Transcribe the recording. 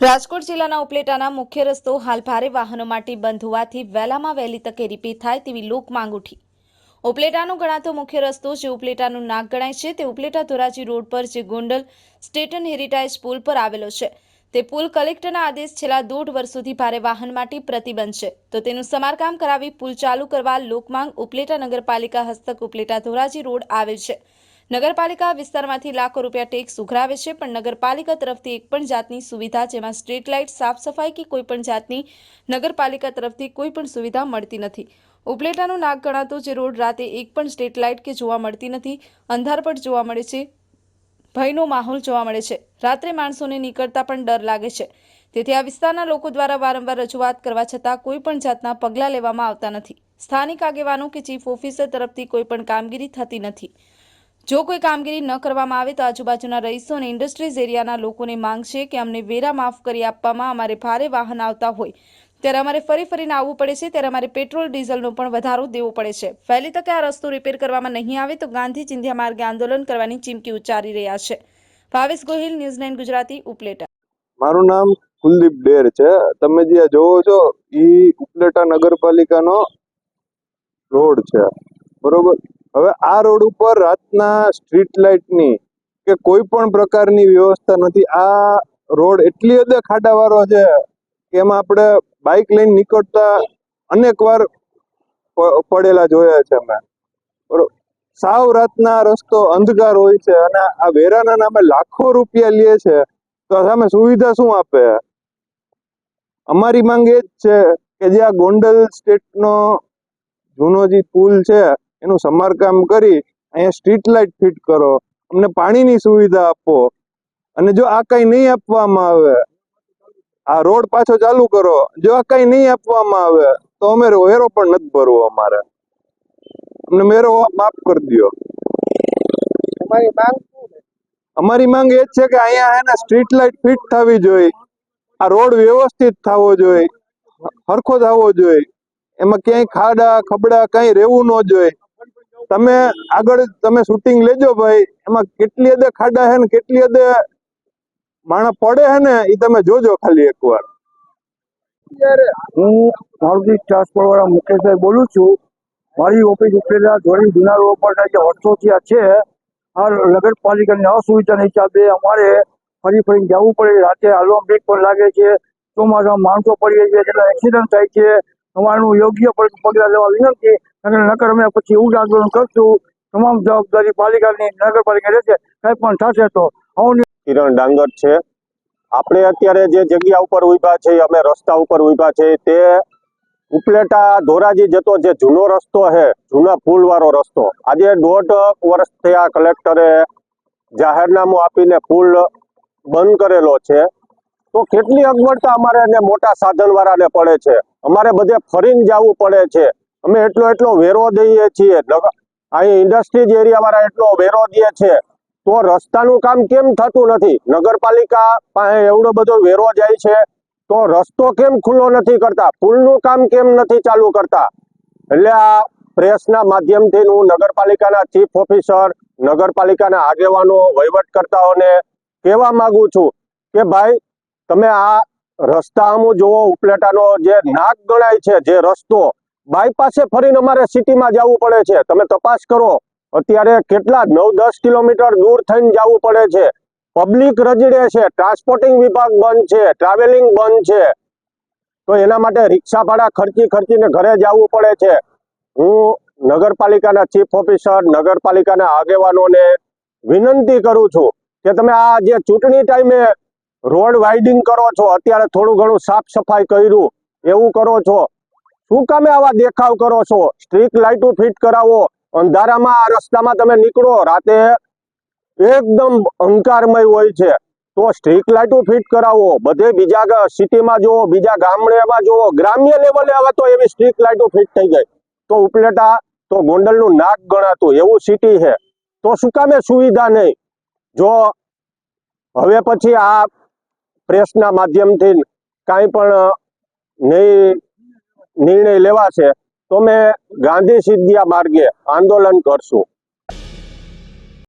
રાજકોટ જિલ્લાના ઉપલેટાના મુખ્ય રસ્તો હાલ ભારે વાહનો માટે બંધ હોવાથી વહેલામાં વહેલી તકે રિપેર થાય તેવી લોક માંગ ઉઠી. ઉપલેટાનો ગણાતો મુખ્ય રસ્તો જે ઉપલેટાનું નાક ગણાય છે તે ઉપલેટા ધોરાજી રોડ પર જે ગોંડલ સ્ટેટન હેરિટાઇઝ પુલ પર આવેલો છે. તે પુલ કલેક્ટરના આદેશ છેલ્લા દોઢ વર્ષોથી ભારે વાહન માટે પ્રતિબંધ છે. તો તેનું સમારકામ કરાવી પુલ ચાલુ કરવા લોકમાંગ ઉપલેટા નગરપાલિકા હસ્તક ઉપલેટા ધોરાજી રોડ આવેલ છે. નગરપાલિકા વિસ્તારમાંથી લાખો રૂપિયા ટેક્સ ઉઘરાવે છે, પણ નગરપાલિકા તરફથી એક પણ જાતની સુવિધા જેમાં સ્ટ્રીટ લાઇટ, સાફ સફાઈ કે કોઈ પણ જાતની નગરપાલિકા તરફથી કોઈ પણ સુવિધા મળતી નથી. ઉપલેટાનું નાક ગણાતો જે રોડ રાતે એક પણ સ્ટ્રીટ લાઇટ કે જોવા મળતી નથી અંધારપટ જોવા મળે છે, ભયનો માહોલ જોવા મળે છે. રાત્રે માણસોને નીકળતા પણ ડર લાગે છે. તેથી આ વિસ્તારના લોકો દ્વારા વારંવાર રજૂઆત કરવા છતાં કોઈ પણ જાતના પગલાં લેવામાં આવતા નથી. સ્થાનિક આગેવાનો કે ચીફ ઓફિસર તરફથી કોઈ પણ કામગીરી થતી નથી. જો કોઈ કામગીરી ન કરવામાં આવે તો આજુબાજુના રહીશો અને ઇન્ડસ્ટ્રીઝ એરિયાના લોકોને માંગ છે કે અમને વેરા માફ કરી આપવામાં અમારે ભારે વાહન આવતા હોય. ત્યારે અમારે ફરી ફરીને આવવું પડે છે, ત્યારે અમારે પેટ્રોલ, ડીઝલનો પણ વધારો દેવો પડે છે. વહેલી તકે આ રસ્તો રિપેર કરવામાં નહીં આવે તો ગાંધી ચિંધ્યા માર્ગે આંદોલન કરવાની ચીમકી ઉચ્ચારી રહ્યા છે. Bhavesh Gohil, news nine Gujarati, Upleta. મારું નામ કુલદીપ ડેર છે. તમે જે જોવો છો એ ઉપલેટા નગરપાલિકાનો રોડ છે. બરોબર? હવે આ રોડ ઉપર રાતના સ્ટ્રીટ લાઇટની કે કોઈ પણ પ્રકારની વ્યવસ્થા નથી. આ રોડ એટલી હદે ખાડાવાળો છે કે એમાં આપણે બાઇક લઈને નીકળતા અનેક વાર પડેલા જોયા છે અમે. સાવ રાતના રસ્તો અંધકાર હોય છે અને આ વેરાના નામે લાખો રૂપિયા લે છે તો સામે સુવિધા શું આપે? અમારી માંગ એ જ છે કે જે આ ગોંડલ સ્ટેટનો જૂનો જે પુલ છે એનું સમારકામ કરી અહીંયા સ્ટ્રીટ લાઇટ ફિટ કરો અમને પાણીની સુવિધા આપો. અને જો આ કઈ નહીં આપવામાં આવે આ રોડ પાછો ચાલુ કરો જો આ કઈ નહીં આપવામાં આવે તો અમે વેરો પણ નથી ભરવો અમારે. અમને મેરો માફ કરી દો અમારી માંગ અમારી માંગ એ જ છે કે અહીંયા હે ને સ્ટ્રીટ લાઇટ ફિટ થવી જોઈએ. આ રોડ વ્યવસ્થિત થવો જોઈએ હરખો થવો જોઈએ. એમાં ક્યાંય ખાડા ખબડા કઈ રહેવું ન જોઈએ. તમે આગળ તમે શૂટિંગ લેજો ભાઈ. એમાં કેટલી હદે ખાડા હે ને કેટલી હદે માણસ પડે હે ને એ તમે જોજો ખાલી એકવાર. હું મારુતિ ટ્રાન્સપોર્ટ વાળા મુકેશભાઈ બોલું છું. મારી ઓફિસ ઉપરેલા ધોરી જુના રોડ પર જે વર્ષોથી છે, આ નગરપાલિકાની અસુવિધાના હિસાબે અમારે ફરી ફરી જવું પડે. રાતે હાલવા બ્રેક પણ લાગે છે. ચોમાસામાં માણસો પડી જાય છે કેટલા એક્સિડન્ટ થાય છે. અમારું યોગ્ય પગ- પગલાં લેવા વિનંતી અને નકર અમે પછી ઉગ્ર આંદોલન કરશું. તમામ જવાબદારી પાલિકાની નગરપાલિકા રહેશે. કંઈ પણ થશે તો કિરણ ડાંગર છે. આપણે અત્યારે જે જગ્યા ઉપર ઊભા છે, અમે રસ્તા ઉપર ઊભા છે, તે ઉપલેટા ધોરાજી જતો જે જૂનો રસ્તો છે, જૂના પુલ વાળો રસ્તો. આજે દોઢ વર્ષ થયા કલેક્ટરે જાહેરનામું આપીને પુલ બંધ કરેલો છે. તો કેટલી અગવડતા અમારે એને મોટા સાધન વાળાને પડે છે? અમારે બધે ફરીને જવું પડે છે. અમે એટલો એટલો વેરો દઈએ છીએ. અહીં ઇન્ડસ્ટ્રીઝ એરિયા વાળા એટલો વેરો દે છે. તો રસ્તાનું કામ કેમ થતું નથી? નગરપાલિકા પાસે એવડો બધો વેરો જાય છે. તો રસ્તો કેમ ખુલ્લો નથી કરતા? પુલનું કામ કેમ નથી ચાલુ કરતા? એટલે આ પ્રેસના માધ્યમથી હું નગરપાલિકાના ચીફ ઓફિસર નગરપાલિકાના આગેવાનો, વહીવટકર્તાઓને કહેવા માગું છું કે ભાઈ તમે આ રસ્તા જોવો ઉપલેટાનો જે નાક ગણાય છે, જે રસ્તો બાયપાસે ફરીને અમારે સિટીમાં જવું પડે છે. તમે તપાસ કરો, અત્યારે કેટલા નવ દસ કિલોમીટર દૂર થઈને જવું પડે છે. પબ્લિક રજડે છે ટ્રાન્સપોર્ટિંગ વિભાગ બંધ છે ટ્રાવેલિંગ બંધ છે. તો એના માટે રિક્ષા ભાડા ખર્ચી ખર્ચીને ઘરે જવું પડે છે. હું નગરપાલિકાના ચીફ ઓફિસર નગરપાલિકાના આગેવાનોને વિનંતી કરું છું કે તમે આ જે ચૂંટણી ટાઈમે રોડ વાઇડિંગ કરો છો. અત્યારે થોડું ઘણું સાફ સફાઈ કર્યું. એવું કરો છો. શું કામે આવા દેખાવ કરો છો? સ્ટ્રીટ લાઇટો ફિટ કરાવો. અંધારામાં રસ્તામાં તમે નીકળો. રાતે એકદમ અંકારમય હોય છે. તો સ્ટ્રીટ લાઇટો ફિટ કરાવો. બધે બીજા સિટીમાં જુઓ, બીજા ગામડેમાં જુઓ. ગ્રામ્ય લેવલે હવે તો એવી સ્ટ્રીટ લાઇટો ફિટ થઈ ગઈ તો ઉપલેટા, તો ગોંડલનું નાક ગણાતું. એવું સિટી છે. તો શું કામે સુવિધા નહીં? જો, હવે પછી આ પ્રેસના માધ્યમથી કાંઈ પણ નહીં નિર્ણય લેવાશે તો મેં ગાંધી સિદ્ધિયા માર્ગે આંદોલન કરશું.